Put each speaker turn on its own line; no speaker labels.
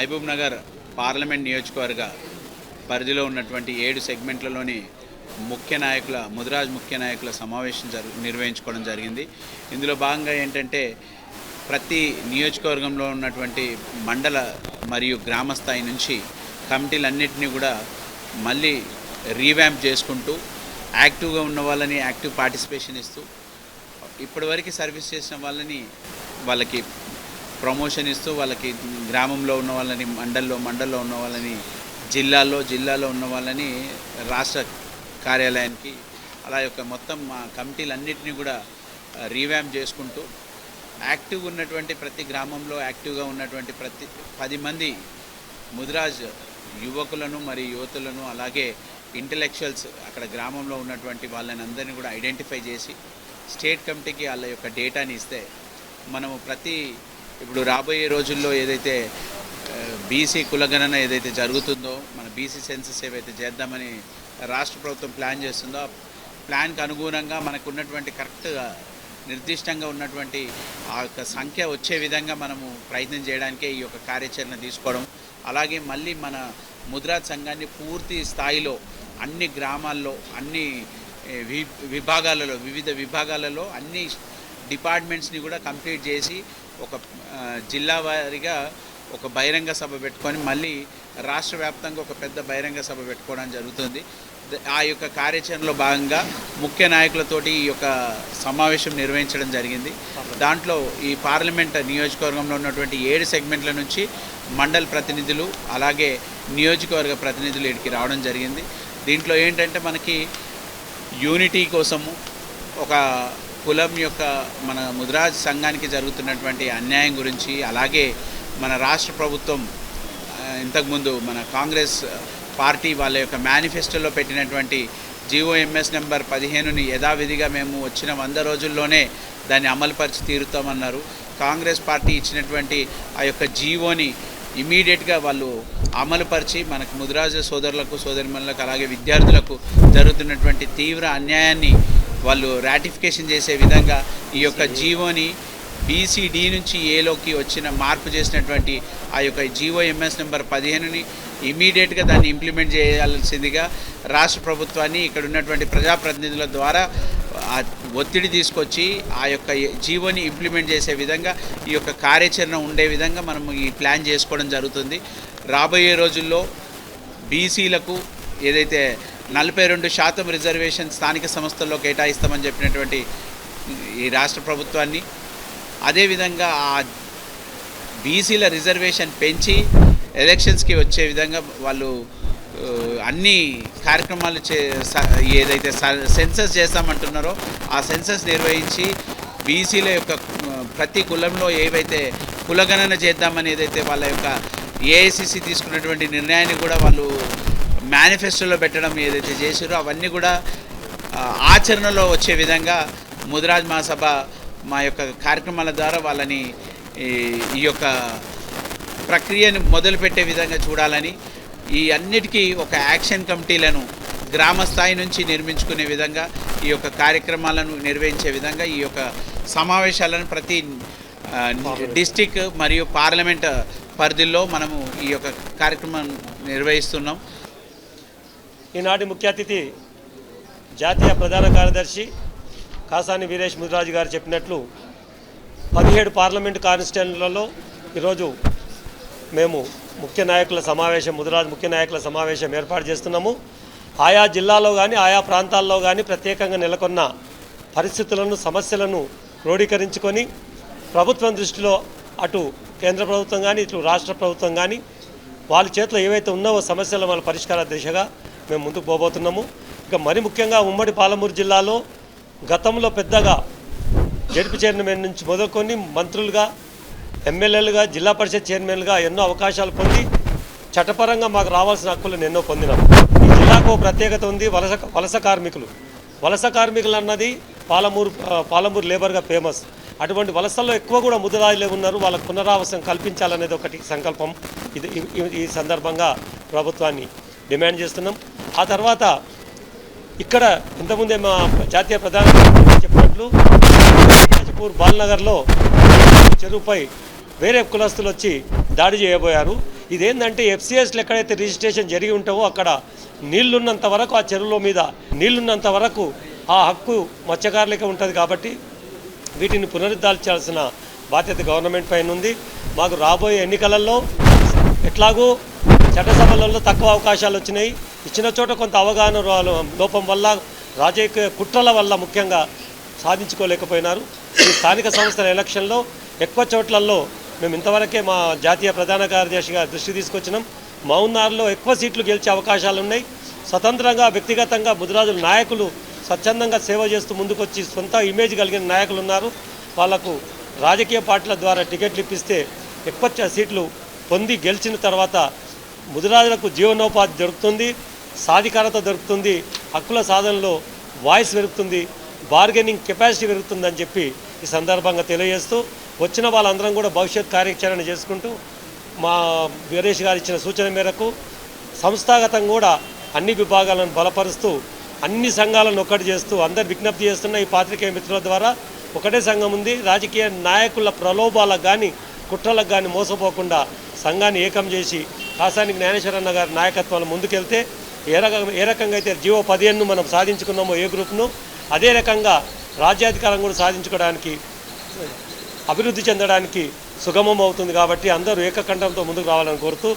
Mahabub Nagar parliament నియోజకవర్గ పరిధిలో ఉన్నటువంటి ఏడు సెగ్మెంట్లలోని ముఖ్య నాయకుల ముదిరాజ్ ముఖ్య నాయకుల సమావేశం జరు నిర్వహించుకోవడం జరిగింది. ఇందులో భాగంగా ఏంటంటే ప్రతి నియోజకవర్గంలో ఉన్నటువంటి మండల మరియు గ్రామ స్థాయి నుంచి కమిటీలన్నింటినీ కూడా మళ్ళీ రీవ్యాంప్ చేసుకుంటూ యాక్టివ్గా ఉన్న వాళ్ళని యాక్టివ్ పార్టిసిపేషన్ ఇస్తూ ఇప్పటివరకు సర్వీస్ చేసిన వాళ్ళని వాళ్ళకి ప్రమోషన్ ఇస్తూ వాళ్ళకి గ్రామంలో ఉన్న వాళ్ళని మండల్లో మండల్లో ఉన్న వాళ్ళని జిల్లాలో జిల్లాలో ఉన్న వాళ్ళని రాష్ట్ర కార్యాలయానికి అలా యొక్క మొత్తం మా కమిటీలన్నింటినీ కూడా రీవ్యామ్ చేసుకుంటూ యాక్టివ్గా ఉన్నటువంటి ప్రతి గ్రామంలో యాక్టివ్గా ఉన్నటువంటి ప్రతి పది మంది ముదిరాజ్ యువకులను మరియు యువతులను అలాగే ఇంటలెక్చువల్స్ అక్కడ గ్రామంలో ఉన్నటువంటి వాళ్ళని అందరినీ కూడా ఐడెంటిఫై చేసి స్టేట్ కమిటీకి వాళ్ళ యొక్క డేటాని ఇస్తే మనము ప్రతి ఇప్పుడు రాబోయే రోజుల్లో ఏదైతే బీసీ కులగణన ఏదైతే జరుగుతుందో మన బీసీ సెన్సస్ ఏవైతే చేద్దామని రాష్ట్ర ప్రభుత్వం ప్లాన్ చేస్తుందో ప్లాన్కి అనుగుణంగా మనకు ఉన్నటువంటి కరెక్ట్గా నిర్దిష్టంగా ఉన్నటువంటి ఆ యొక్క సంఖ్య వచ్చే విధంగా మనము ప్రయత్నం చేయడానికే ఈ యొక్క కార్యాచరణ తీసుకోవడం. అలాగే మళ్ళీ మన ముద్రా సంఘాన్ని పూర్తి స్థాయిలో అన్ని గ్రామాల్లో అన్ని వి విభాగాలలో వివిధ విభాగాలలో అన్ని డిపార్ట్మెంట్స్ని కూడా కంప్లీట్ చేసి ఒక జిల్లా వారీగా ఒక బహిరంగ సభ పెట్టుకొని మళ్ళీ రాష్ట్ర వ్యాప్తంగా ఒక పెద్ద బహిరంగ సభ పెట్టుకోవడం జరుగుతుంది. ఆ యొక్క కార్యాచరణలో భాగంగా ముఖ్య నాయకులతోటి ఈ యొక్క సమావేశం నిర్వహించడం జరిగింది. దాంట్లో ఈ పార్లమెంట్ నియోజకవర్గంలో ఉన్నటువంటి ఏడు సెగ్మెంట్ల నుంచి మండల్ ప్రతినిధులు అలాగే నియోజకవర్గ ప్రతినిధులు ఇక్కడికి రావడం జరిగింది. దీంట్లో ఏంటంటే మనకి యూనిటీ కోసము ఒక కులం యొక్క మన ముదిరాజ్ సంఘానికి జరుగుతున్నటువంటి అన్యాయం గురించి అలాగే మన రాష్ట్ర ప్రభుత్వం ఇంతకుముందు మన కాంగ్రెస్ పార్టీ వాళ్ళ యొక్క మేనిఫెస్టోలో పెట్టినటువంటి జీఓఎంఎస్ నెంబర్ పదిహేనుని యథావిధిగా మేము వచ్చిన వంద రోజుల్లోనే దాన్ని అమలుపరిచి తీరుతామన్నారు. కాంగ్రెస్ పార్టీ ఇచ్చినటువంటి ఆ యొక్క జీవోని ఇమీడియట్గా వాళ్ళు అమలుపరిచి మనకు ముదిరాజ సోదరులకు సోదరిమణులకు అలాగే విద్యార్థులకు జరుగుతున్నటువంటి తీవ్ర అన్యాయాన్ని వాళ్ళు రాటిఫికేషన్ చేసే విధంగా ఈ యొక్క జీవోని బీసీడీ నుంచి ఏలోకి వచ్చిన మార్పు చేసినటువంటి ఆ యొక్క జీవోఎంఎస్ నెంబర్ పదిహేనుని ఇమీడియట్గా దాన్ని ఇంప్లిమెంట్ చేయాల్సిందిగా రాష్ట్ర ప్రభుత్వాన్ని ఇక్కడ ఉన్నటువంటి ప్రజాప్రతినిధుల ద్వారా ఆ ఒత్తిడి తీసుకొచ్చి ఆ యొక్క జీవోని ఇంప్లిమెంట్ చేసే విధంగా ఈ యొక్క కార్యాచరణ ఉండే విధంగా మనం ఈ ప్లాన్ చేసుకోవడం జరుగుతుంది. రాబోయే రోజుల్లో బీసీలకు ఏదైతే నలభై రెండు శాతం రిజర్వేషన్ స్థానిక సంస్థల్లో కేటాయిస్తామని చెప్పినటువంటి ఈ రాష్ట్ర ప్రభుత్వాన్ని. అదేవిధంగా ఆ బీసీల రిజర్వేషన్ పెంచి ఎలక్షన్స్కి వచ్చే విధంగా వాళ్ళు అన్ని కార్యక్రమాలు చే స- ఏదైతే స- సెన్సస్ చేస్తామంటున్నారో ఆ సెన్సస్ నిర్వహించి బీసీల యొక్క ప్రతి కులంలో ఏవైతే కులగణన చేద్దామని ఏదైతే వాళ్ళ యొక్క ఏఐసిసి తీసుకున్నటువంటి నిర్ణయాన్ని కూడా వాళ్ళు మేనిఫెస్టోలో పెట్టడం ఏదైతే చేసారో అవన్నీ కూడా ఆచరణలో వచ్చే విధంగా ముదిరాజ్ మహాసభ మా యొక్క కార్యక్రమాల ద్వారా వాళ్ళని ఈ ఈ యొక్క ప్రక్రియను మొదలుపెట్టే విధంగా చూడాలని ఈ అన్నిటికీ ఒక యాక్షన్ కమిటీలను గ్రామ స్థాయి నుంచి నిర్మించుకునే విధంగా ఈ యొక్క కార్యక్రమాలను నిర్వహించే విధంగా ఈ యొక్క సమావేశాలను ప్రతి డిస్టిక్ మరియు పార్లమెంట్ పరిధిలో మనము ఈ యొక్క కార్యక్రమం నిర్వహిస్తున్నాం.
ఈనాటి ముఖ్య అతిథి జాతీయ ప్రధాన కార్యదర్శి కాసాని వీరేష్ ముదిరాజు గారు చెప్పినట్లు పదిహేడు పార్లమెంటు కాన్స్టిట్యూన్లలో ఈరోజు మేము ముఖ్య నాయకుల సమావేశం ముదిరాజు ముఖ్య నాయకుల సమావేశం ఏర్పాటు చేస్తున్నాము. ఆయా జిల్లాలో కానీ ఆయా ప్రాంతాల్లో కానీ ప్రత్యేకంగా నెలకొన్న పరిస్థితులను సమస్యలను క్రోడీకరించుకొని ప్రభుత్వం దృష్టిలో అటు కేంద్ర ప్రభుత్వం కానీ ఇటు రాష్ట్ర ప్రభుత్వం కానీ వాళ్ళ చేతిలో ఏవైతే ఉన్నావో సమస్యలు వాళ్ళ పరిష్కార దిశగా మేము ముందుకు పోబోతున్నాము. ఇక మరి ముఖ్యంగా ఉమ్మడి పాలమూరు జిల్లాలో గతంలో పెద్దగా జడ్పీ చైర్మన్ నుంచి మొదలుకొని మంత్రులుగా ఎమ్మెల్యేలుగా జిల్లా పరిషత్ చైర్మన్లుగా ఎన్నో అవకాశాలు పొంది చట్టపరంగా మాకు రావాల్సిన హక్కులను ఎన్నో పొందినాం. ఈ జిల్లాకు ఓ ప్రత్యేకత ఉంది. వలస వలస కార్మికులు. వలస కార్మికులు అన్నది పాలమూరు పాలమూరు లేబర్గా ఫేమస్. అటువంటి వలసల్లో ఎక్కువ కూడా ముద్రాజులే ఉన్నారు. వాళ్ళకు పునరావాసం కల్పించాలనేది ఒకటి సంకల్పం. ఇది ఈ సందర్భంగా ప్రభుత్వాన్ని డిమాండ్ చేస్తున్నాం. ఆ తర్వాత ఇక్కడ ఇంతకుముందే మా జాతీయ ప్రధాన చెప్పినట్లు రాజపూర్ బాల్నగర్లో చెరువుపై వేరే కులస్తులు వచ్చి దాడి చేయబోయారు. ఇదేంటంటే ఎఫ్సిఎస్లు ఎక్కడైతే రిజిస్ట్రేషన్ జరిగి ఉంటావో అక్కడ నీళ్ళున్నంత వరకు ఆ చెరువుల మీద నీళ్ళున్నంత వరకు ఆ హక్కు మత్స్యకారులకే ఉంటుంది కాబట్టి వీటిని పునరుద్ధరించాల్సిన బాధ్యత గవర్నమెంట్ పైన ఉంది. మాకు రాబోయే ఎన్నికలలో ఎట్లాగూ చట్టసభలలో తక్కువ అవకాశాలు వచ్చినాయి. ఇచ్చిన చోట కొంత అవగాహన లోపం వల్ల రాజకీయ కుట్రల వల్ల ముఖ్యంగా సాధించుకోలేకపోయినారు. ఈ స్థానిక సంస్థల ఎలక్షన్లో ఎక్కువ చోట్లలో మేము ఇంతవరకే మా జాతీయ ప్రధాన కార్యదర్శిగా దృష్టి తీసుకొచ్చినాం. మౌన్నార్లో ఎక్కువ సీట్లు గెలిచే అవకాశాలు ఉన్నాయి. స్వతంత్రంగా వ్యక్తిగతంగా ముదిరాజుల నాయకులు స్వచ్ఛందంగా సేవ చేస్తూ ముందుకొచ్చి సొంత ఇమేజ్ కలిగిన నాయకులు ఉన్నారు. వాళ్ళకు రాజకీయ పార్టీల ద్వారా టికెట్లు ఇప్పిస్తే ఎక్కువ సీట్లు పొంది గెలిచిన తర్వాత ముదిరాజులకు జీవనోపాధి దొరుకుతుంది సాధికారత దొరుకుతుంది హక్కుల సాధనలో వాయిస్ పెరుగుతుంది బార్గెనింగ్ కెపాసిటీ పెరుగుతుందని చెప్పి ఈ సందర్భంగా తెలియజేస్తూ వచ్చిన వాళ్ళందరం కూడా భవిష్యత్ కార్యాచరణ చేసుకుంటూ మా వీరేష్ గారు ఇచ్చిన సూచన మేరకు సంస్థాగతం కూడా అన్ని విభాగాలను బలపరుస్తూ అన్ని సంఘాలను ఒక్కటి చేస్తూ అందరు విజ్ఞప్తి చేస్తున్న ఈ పాత్రికేయ మిత్రుల ద్వారా ఒకటే సంఘం ఉంది. రాజకీయ నాయకుల ప్రలోభాలకు కానీ కుట్రలకు కానీ మోసపోకుండా సంఘాన్ని ఏకం చేసి కాసానికి జ్ఞానేశ్వరన్న గారి నాయకత్వంలో ముందుకెళ్తే ఏ రకం ఏ రకంగా అయితే జీవో పదిహేను మనం సాధించుకున్నామో ఏ గ్రూప్ను అదే రకంగా రాజ్యాధికారం కూడా సాధించుకోవడానికి అభివృద్ధి చెందడానికి సుగమం అవుతుంది కాబట్టి అందరూ ఏకకంఠంతో ముందుకు రావాలని కోరుతూ